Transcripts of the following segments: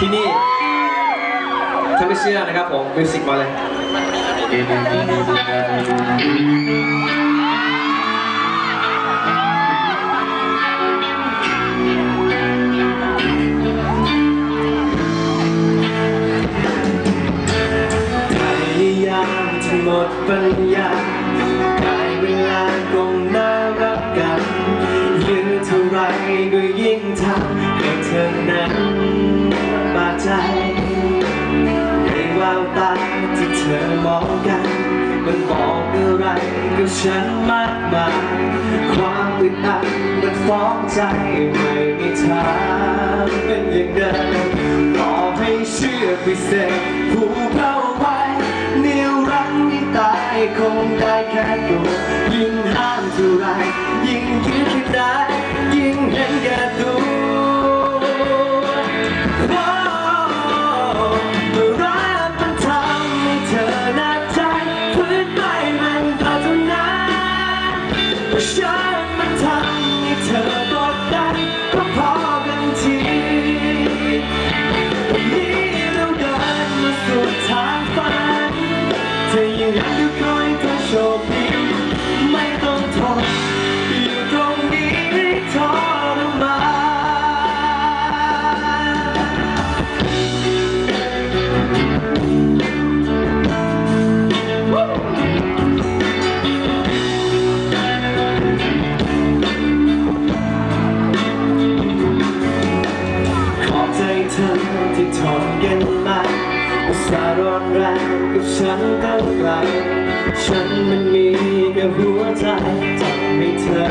ที่นี่ ถ้าไม่เชื่อนะครับผมมิวสิกมาเลยพยายามจนหมดปัญญาได้เวลาคงน่ารักกันยืนเท่าไรก็ยิ่งทำให้เธอนั้น ววตาที่เธอมองกัน มันบอกอะไรกับฉันมากมายความอึดอัดมันฟ้องใจไม่มีทางเป็นอย่างเดิมต่อให้เชื่อไปเสร็จผูกเข้าไว้นิรังที่ตายคงได้แค่ตัวยิ่งห้ามเท่าไรยิ่งยืดขึ้นได้ ฉั สาร้อนแรงกับฉันตั้งไกลฉันมันมีแค่หัวใจทำให้เธอ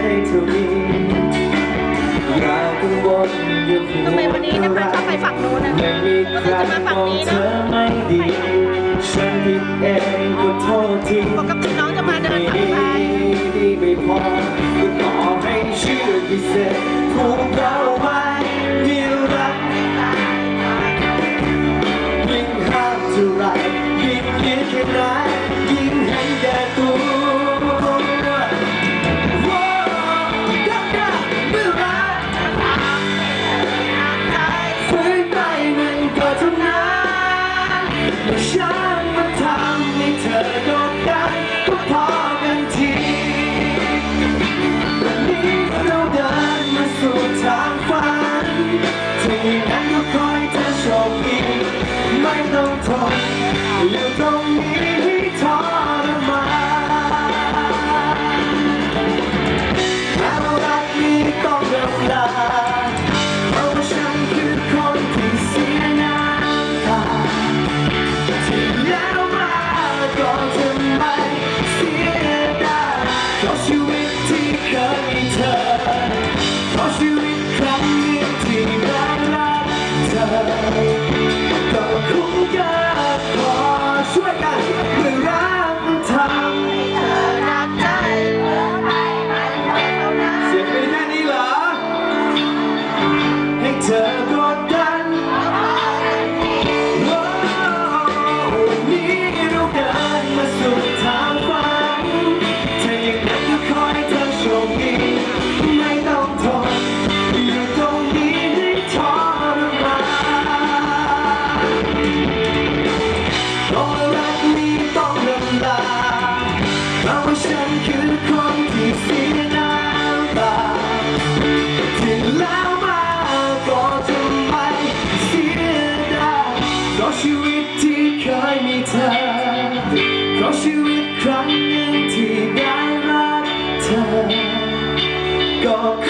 ได้เท่านี้อย่ากังวลอย่าห่วงทำไมวันนี้นะคะชอบไปฝั่งนู้นนะไม่มีใครมองเธอไม่ดีฉันผิดเองก็โทษทีปกติน้องจะมาเดินฝั่งซ้ายดีไม่พอก็ต่อให้เชื่อพิเศษผูกเรา งคิดแค่ไหนยิ่งเห็นแก่ตัวโว้ดักดักเมื่อรักฝืนไปมันก็เท่านั้นฉันมาทำให้เธอกดดันก็พอกันทีวันนี้เราเดินมาสู่ทางฝันที่นั้นก็คอยเธอโชคดี ไม่ต้องทนอยู่ตรงนี้ให้ทรมานแม้ว่ารักนี้ต้องเลิกลาเพราะว่าฉันคือคนที่เสียน้ำตาที่แล้วมาก็จะไม่เสียดายเพราะชีวิตที่เคยมีเธอเพราะชีวิต เพราะฉันคือคนที่เสียน้ำตาที่แล้วมาก็ทำไมเสียดายเพราะชีวิตที่เคยมีเธอ เพราะชีวิตครั้งหนึ่งที่ได้รักเธอ ก็ค